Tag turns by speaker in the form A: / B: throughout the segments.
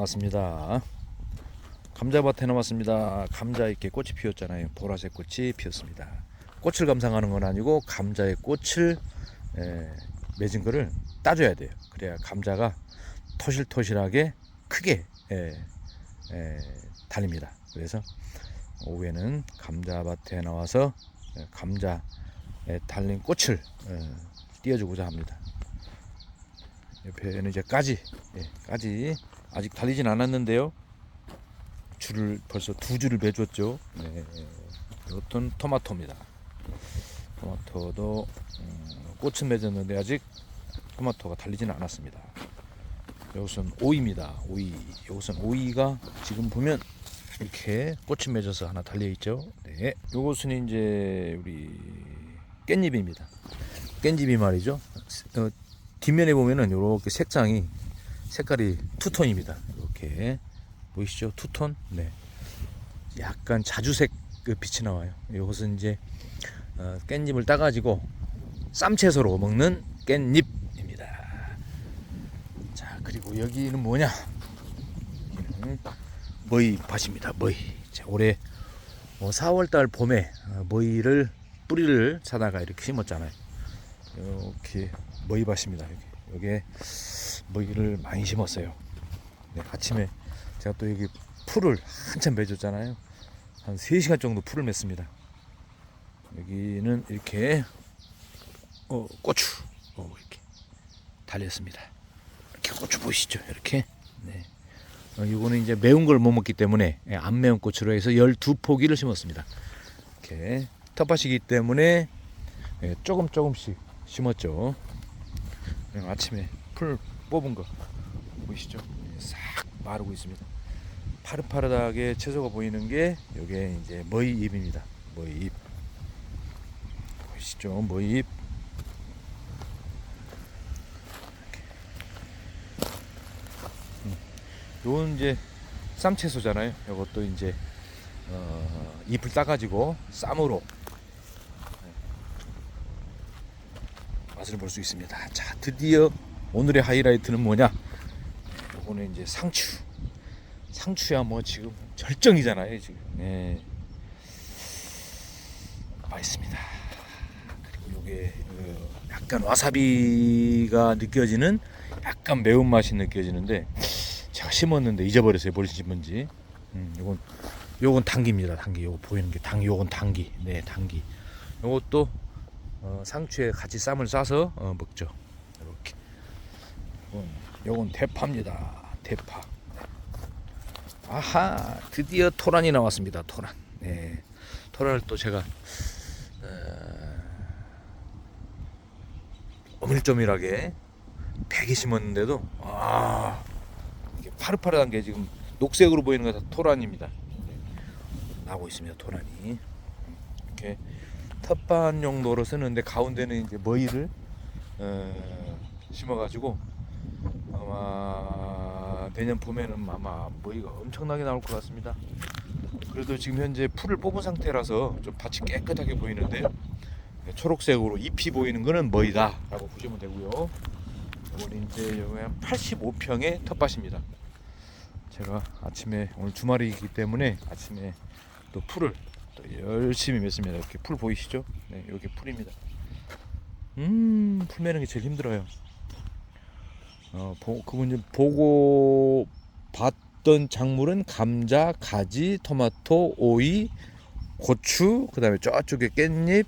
A: 반갑습니다. 감자밭에 나왔습니다. 감자 이렇게 꽃이 피었잖아요. 보라색 꽃이 피었습니다. 꽃을 감상하는 건 아니고 감자의 꽃을 에, 맺은 거를 따줘야 돼요. 그래야 감자가 토실토실하게 크게 에, 에, 달립니다. 그래서 오후에는 감자밭에 나와서 에, 감자에 달린 꽃을 에, 띄워주고자 합니다. 옆에는 이제 까지, 예, 까지 아직 달리진 않았는데요. 줄을 벌써 두 줄을 매줬죠. 네, 이것은 토마토입니다. 토마토도 음, 꽃은 맺었는데 아직 토마토가 달리지는 않았습니다. 이것은 오이입니다. 오이. 이것은 오이가 지금 보면 이렇게 꽃이 맺어서 하나 달려 있죠. 네. 이것은 이제 우리 깻잎입니다. 깻잎이 말이죠. 어, 뒷면에 보면은 이렇게 색상이 색깔이 투톤입니다. 이렇게 보이시죠? 투톤. 네. 약간 자주색 그 빛이 나와요. 이것은 이제 어, 깻잎을 따가지고 쌈채소로 먹는 깻잎입니다. 자 그리고 여기는 뭐냐? 여기는 머위밭입니다. 머위. 자, 올해 4월달 봄에 어, 머위를 뿌리를 사다가 이렇게 심었잖아요. 이렇게 머위밭입니다. 여기 여기 에 머위를 많이 심었어요. 네, 아침에 제가 또 여기 풀을 한참 매줬잖아요. 한 3시간 정도 풀을 맸습니다. 여기는 이렇게 어, 고추 어, 이렇게 달렸습니다. 이렇게 고추 보이시죠? 이렇게. 네. 어, 이거는 이제 매운 걸 못 먹기 때문에 예, 안 매운 고추로 해서 12포기를 심었습니다. 이렇게 텃밭이기 때문에 예, 조금 조금씩 심었죠. 아침에 풀 뽑은 거 보이시죠? 예, 싹 마르고 있습니다. 파릇파릇하게 채소가 보이는 게 이게 이제 머위잎입니다. 머위잎 보이시죠? 머위잎 음. 요건 이제 쌈채소잖아요. 이것도 이제 어, 잎을 따가지고 쌈으로 맛을 볼 수 있습니다. 자, 드디어 오늘의 하이라이트는 뭐냐? 요거는 이제 상추. 상추야 뭐 지금 절정이잖아요, 지금. 네. 맛있습니다. 그리고 요게 그 약간 와사비가 느껴지는 약간 매운맛이 느껴지는데 제가 심었는데 잊어버렸어요. 뭘 심은지. 음, 요건 요건 당기입니다. 당기. 요거 보이는 게 당, 요건 당기. 네, 당기. 요것도 어, 상추에 같이 쌈을 싸서 어, 먹죠. 이렇게. 요건, 요건 대파입니다. 대파. 아하, 드디어 토란이 나왔습니다. 토란. 네, 토란을 또 제가 어, 오밀조밀하게 100이 심었는데도 아 이게 파릇파릇한 게 지금 녹색으로 보이는 거다 토란입니다. 네, 나오고 있습니다. 토란이 이렇게 텃밭 용도로 쓰는데 가운데는 이제 머위를 어, 심어가지고 아마 내년 봄에는 아마 머위가 엄청나게 나올 것 같습니다. 그래도 지금 현재 풀을 뽑은 상태라서 좀 밭이 깨끗하게 보이는데 초록색으로 잎이 보이는 거는 머위다라고 보시면 되고요. 이건 이제 여기 한 85평의 텃밭입니다. 제가 아침에 오늘 주말이기 때문에 아침에 또 풀을 또 열심히 맸습니다. 이렇게 풀 보이시죠? 네, 이렇게 풀입니다. 음, 풀 매는 게 제일 힘들어요. 어, 보, 그분 보고 봤던 작물은 감자, 가지, 토마토, 오이, 고추, 그다음에 저쪽에 깻잎,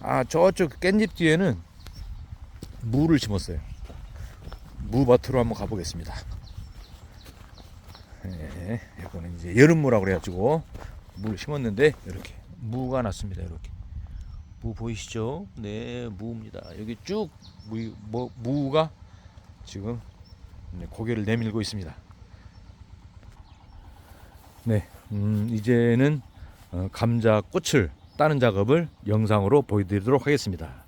A: 아 저쪽 깻잎 뒤에는 무를 심었어요. 무밭으로 한번 가보겠습니다. 예, 이거는 이제 여름무라고 그래가지고 무를 심었는데 이렇게 무가 났습니다. 이렇게 무 보이시죠? 네, 무입니다. 여기 쭉 무, 뭐, 무가 지금 네, 고개를 내밀고 있습니다. 네, 음, 이제는 어, 감자 꽃을 따는 작업을 영상으로 보여드리도록 하겠습니다.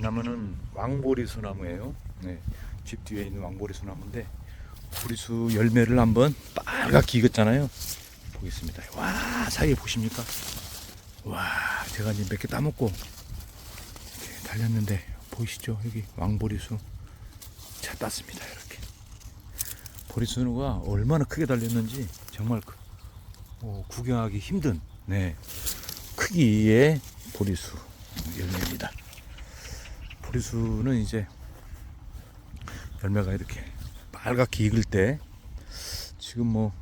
A: 이 나무는 왕보리수 나무예요. 네, 집 뒤에 있는 왕보리수 나무인데 보리수 열매를 한번 빨갛게 익었잖아요. 보겠습니다. 와 사이에 보십니까? 와 제가 이제 몇 개 따먹고 달렸는데 보이시죠? 여기 왕보리수 잘 땄습니다. 이렇게 보리수가 얼마나 크게 달렸는지 정말 그, 어, 구경하기 힘든 네 크기의 보리수 열매입니다. 보리수는 이제 열매가 이렇게 빨갛게 익을 때 지금 뭐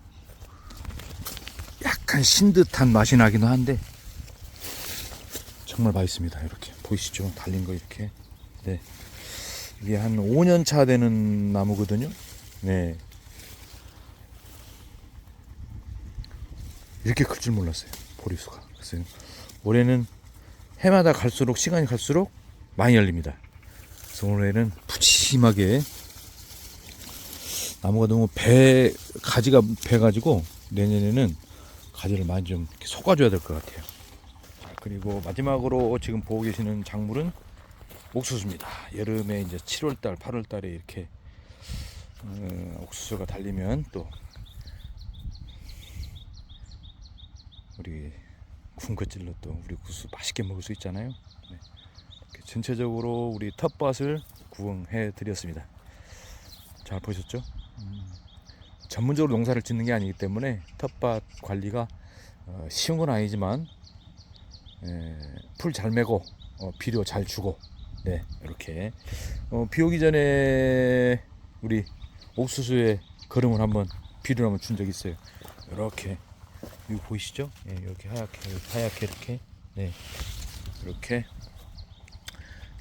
A: 약간 신 듯한 맛이 나기는 한데 정말 맛있습니다. 이렇게 보이시죠? 달린 거 이렇게. 네. 이게 한 5년 차 되는 나무거든요. 네. 이렇게 클 줄 몰랐어요. 보리수가. 그래서 올해는 해마다 갈수록 시간이 갈수록 많이 열립니다. 그래서 올해는 푸짐하게 나무가 너무 배 가지가 배 가지고 내년에는 가지를 많이 좀 솎아줘야 될 것 같아요. 자, 그리고 마지막으로 지금 보고 계시는 작물은 옥수수입니다. 여름에 이제 7월달, 8월달에 이렇게 어, 옥수수가 달리면 또 우리 군것질로 또 우리 옥수수 맛있게 먹을 수 있잖아요. 전체적으로 우리 텃밭을 구성해 드렸습니다. 잘 보셨죠? 음, 전문적으로 농사를 짓는 게 아니기 때문에 텃밭 관리가 어, 쉬운 건 아니지만 풀잘 메고 어, 비료 잘 주고 네 이렇게 어, 비 오기 전에 우리 옥수수에 거름을 한번 비료를 한번 준 적이 있어요. 이렇게 이거 보이시죠? 예, 이렇게 하얗게 하얗게 이렇게 네 이렇게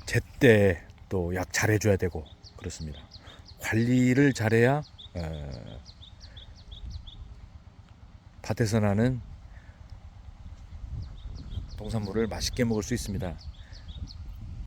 A: 제때 또 약 잘해줘야 되고 그렇습니다. 관리를 잘해야 어, 밭에서 나는 농산물을 맛있게 먹을 수 있습니다.